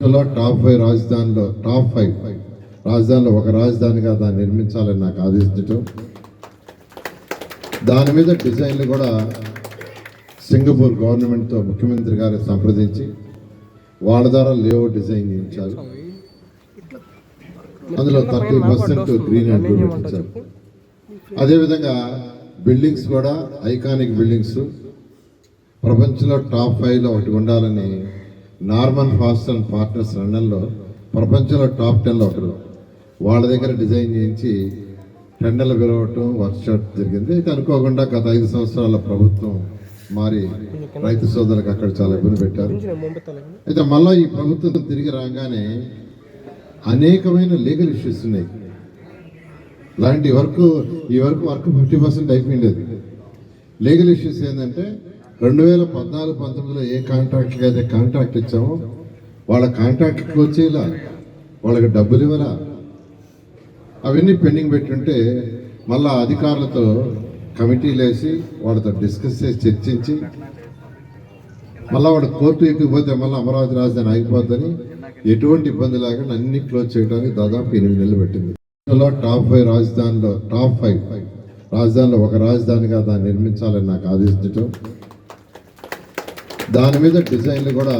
లో top five రాజధానిలో top five రాజధానిలో ఒక రాజధానిగా దాన్ని నిర్మించాలని నాకు ఆదేశించటం. దాని మీద డిజైన్లు కూడా సింగపూర్ గవర్నమెంట్తో ముఖ్యమంత్రి గారు సంప్రదించి వాళ్ళ ద్వారా లేఅవుట్ డిజైన్ చేయించారు. అందులో thirty percent green and blue పెట్టించారు. అదేవిధంగా బిల్డింగ్స్ కూడా ఐకానిక్ బిల్డింగ్స్. ప్రపంచంలో టాప్ ఫైవ్లో ఒకటి ఉండాలని నార్మన్ ఫాస్ట్ అండ్ పార్ట్నర్స్ లండన్లో ప్రపంచంలో టాప్ టెన్లో ఒకరు. వాళ్ళ దగ్గర డిజైన్ చేయించి టెండర్లు పిలవటం వర్క్షాప్ జరిగింది. అయితే అనుకోకుండా గత ఐదు సంవత్సరాల ప్రభుత్వం మారి రైతు సోదరులకు అక్కడ చాలా ఇబ్బంది పెట్టారు. అయితే మళ్ళీ ఈ ప్రభుత్వం తిరిగి రాగానే అనేకమైన లీగల్ ఇష్యూస్ ఉన్నాయి. లాంటి వర్క్ ఈ వరకు వర్క్ ఫిఫ్టీ పర్సెంట్ అయిపోయింది లీగల్ ఇష్యూస్ ఏంటంటే రెండు వేల పద్నాలుగు పంతొమ్మిదిలో ఏ కాంట్రాక్ట్కి అయితే కాంట్రాక్ట్ ఇచ్చామో వాళ్ళ కాంట్రాక్ట్కి వచ్చేలా వాళ్ళకి డబ్బులు ఇవ్వరా అవన్నీ పెండింగ్ పెట్టుంటే మళ్ళా అధికారులతో కమిటీలు వేసి వాళ్ళతో డిస్కస్ చేసి చర్చించి మళ్ళీ వాడు కోర్టు ఎక్కిపోతే మళ్ళీ అమరావతి రాజధాని ఆగిపోద్దని ఎటువంటి ఇబ్బంది లేకుండా అన్ని క్లోజ్ చేయడానికి దాదాపు ఎనిమిది నెలలు పెట్టింది. టాప్ ఫైవ్ రాజధానిలో టాప్ ఫైవ్ రాజధానిలో ఒక రాజధానిగా దాన్ని నిర్మించాలని నాకు ఆదేశించడం దాని మీద డిజైన్లు కూడా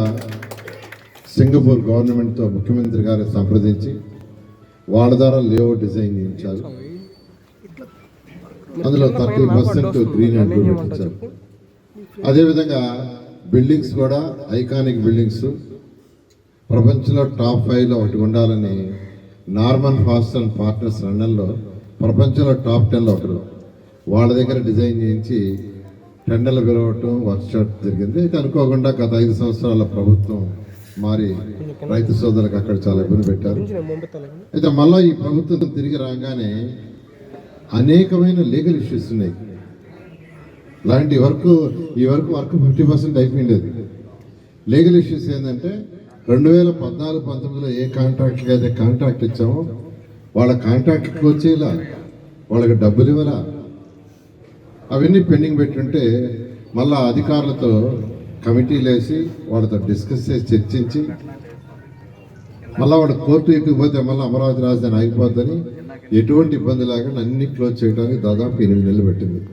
సింగపూర్ గవర్నమెంట్తో ముఖ్యమంత్రి గారు సంప్రదించి వాళ్ళ ద్వారా లేఅవుట్ డిజైన్ చేయించారు. అందులో thirty percent green and blue పెట్టించారు. అదేవిధంగా బిల్డింగ్స్ కూడా ఐకానిక్ బిల్డింగ్స్. ప్రపంచంలో టాప్ ఫైవ్లో ఒకటి ఉండాలని నార్మన్ ఫాస్ట్ అండ్ పార్ట్నర్స్ లండన్లో ప్రపంచంలో టాప్ టెన్లో ఒకరు. వాళ్ళ దగ్గర డిజైన్ చేయించి టెండర్లు పిలవటం వర్క్షాప్ జరిగింది. అయితే అనుకోకుండా గత ఐదు సంవత్సరాల ప్రభుత్వం మారి రైతు సోదరులకు అక్కడ చాలా ఇబ్బంది పెట్టారు. అయితే మళ్ళీ ఈ ప్రభుత్వం తిరిగి రాగానే అనేకమైన లీగల్ ఇష్యూస్ ఉన్నాయి. లాంటి వర్క్ ఈ వరకు వర్క్ ఫిఫ్టీ పర్సెంట్ అయిపోయింది లీగల్ ఇష్యూస్ ఏంటంటే రెండు వేల పద్నాలుగు పంతొమ్మిదిలో ఏ కాంట్రాక్ట్కి అయితే కాంట్రాక్ట్ ఇచ్చామో వాళ్ళ కాంట్రాక్ట్కి వచ్చేలా వాళ్ళకి డబ్బులు ఇవ్వరా అవన్నీ పెండింగ్ పెట్టుంటే మళ్ళా అధికారులతో కమిటీలు వేసి వాళ్ళతో డిస్కస్ చేసి చర్చించి మళ్ళీ వాడు కోర్టు ఎక్కిపోతే మళ్ళీ అమరావతి రాజధాని ఆగిపోద్దని ఎటువంటి ఇబ్బంది లేకుండా అన్ని క్లోజ్ చేయడానికి దాదాపు ఎనిమిది నెలలు పెట్టింది.